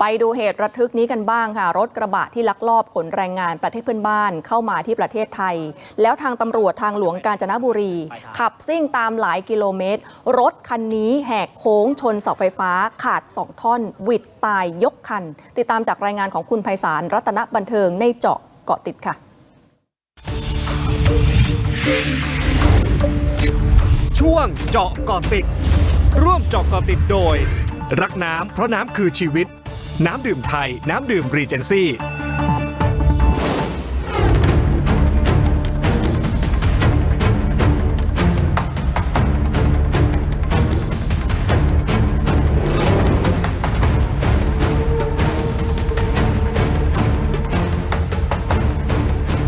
ไปดูเหตุระทึกนี้กันบ้างค่ะ รถกระบะที่ลักลอบขนแรงงานประเทศเพื่อนบ้านเข้ามาที่ประเทศไทย แล้วทางตำรวจทางหลวงกาญจนบุรี ขับซิ่งตามหลายกิโลเมตร รถคันนี้แหกโค้งชนเสาไฟฟ้าขาด 2 ท่อนหวิดตายยกคัน ติดตามจากรายงานของคุณไพศาลรัตนบันเทิงในเจาะเกาะติดค่ะช่วงเจาะเกาะติด ร่วมเจาะเกาะติดโดย รักน้ำเพราะน้ำคือชีวิต น้ำดื่มไทย น้ำดื่มรีเจนซี่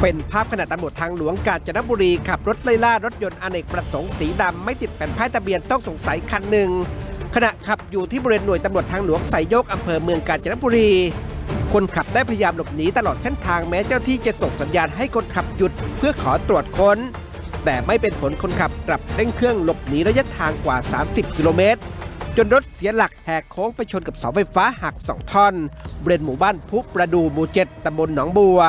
เป็นภาพขณะตำรวจทางหลวงกาญจนบุรีขับรถไล่ล่ารถยนต์อเนกประสงค์สีดำไม่ติดแผ่นป้ายทะเบียนต้องสงสัยคันหนึ่ง ขณะขับอยู่ที่บริเวณหน่วยตำรวจทางหลวงไสยโยกอำเภอเมืองกาญจนบุรี คนขับได้พยายามหลบหนีตลอดเส้นทางแม้เจ้าที่จะส่งสัญญาณให้คนขับหยุดเพื่อขอตรวจค้น แต่ไม่เป็นผลคนขับกลับเร่งเครื่องหลบหนีระยะทางกว่า 30 กิโลเมตร จนรถเสียหลักแหกโค้งไปชนกับเสาไฟฟ้าหักสองท่อนบริเวณหมู่บ้านพุประดูหมู่เจ็ดตำบลหนองบัว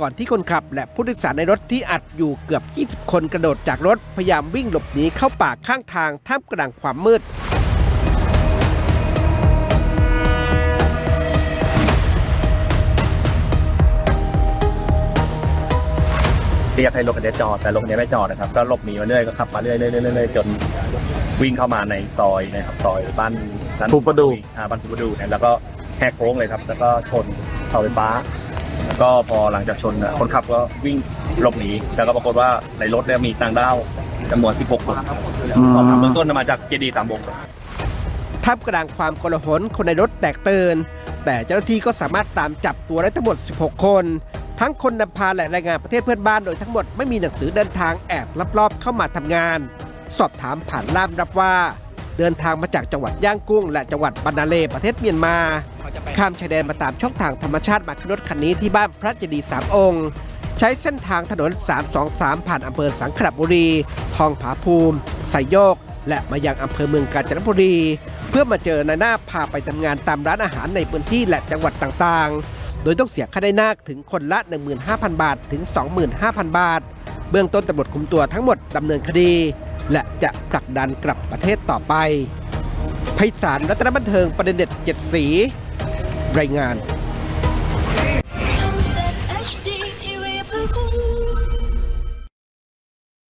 ก่อนที่คนขับและผู้โดยสารในรถที่อัดอยู่เกือบ 20 คนกระโดดจากรถ พยายามวิ่งหลบหนีเข้าป่าข้างทางท่ามกลางความมืด เรียกให้รถคันนี้จอดแต่รถคันนี้ไม่จอดนะครับ ก็หลบหนีมาเรื่อยก็ขับมาเรื่อยๆเรื่อยๆเรื่อยๆจนวิ่งเข้ามาในซอยนะครับซอยบ้านนั้นภูประดูอ่าบ้านภูประดูเนี่ยแล้วก็แหกโค้งเลยครับ แล้วก็ชนเสาไฟฟ้า แล้วก็พอหลังจากชนน่ะคนขับก็วิ่งหลบหนีแล้วก็ปรากฏว่าในรถเนี่ยมีต่างด้าวจำนวน 16 คนสอบถามเบื้องต้นมาจากเจดีย์สามบกท่ามกลางความโกลาหลคนในรถแตกตื่นแต่เจ้าหน้าที่ก็สามารถตามจับตัวได้ทั้งหมด 16 คน ทั้งคนนำพาและแรงงานประเทศเพื่อนบ้านโดยทั้งหมดไม่มีหนังสือเดินทางแอบลับลอบเข้ามาทำงาน สอบถามผ่านล่ามรับว่า เดินทางมาจากจังหวัดย่างกุ้ง และจังหวัดบรรนาเลประเทศเมียนมา ข้ามชายแดนมาตามช่องทางธรรมชาติมาขึ้นรถคันนี้ที่บ้านพระเจดีย์สามองค์ ใช้เส้นทางถนน 323 ผ่านอำเภอสังขละบุรี ทองผาภูมิไสโยก และมายังอำเภอเมืองกาญจนบุรี เพื่อมาเจอนายหน้าพาไปทำงานตามร้านอาหารในพื้นที่และจังหวัดต่างๆ โดยต้องเสียค่าได้นาคถึงคนละ 15,000 บาทถึง 25,000 บาท เบื้องต้นตำรวจคุมตัวทั้งหมดดำเนินคดี และจะผลักดันกลับประเทศต่อไปไพศาลรัตนบันเทิงประเด็นเด็ดเจ็ดสี รายงาน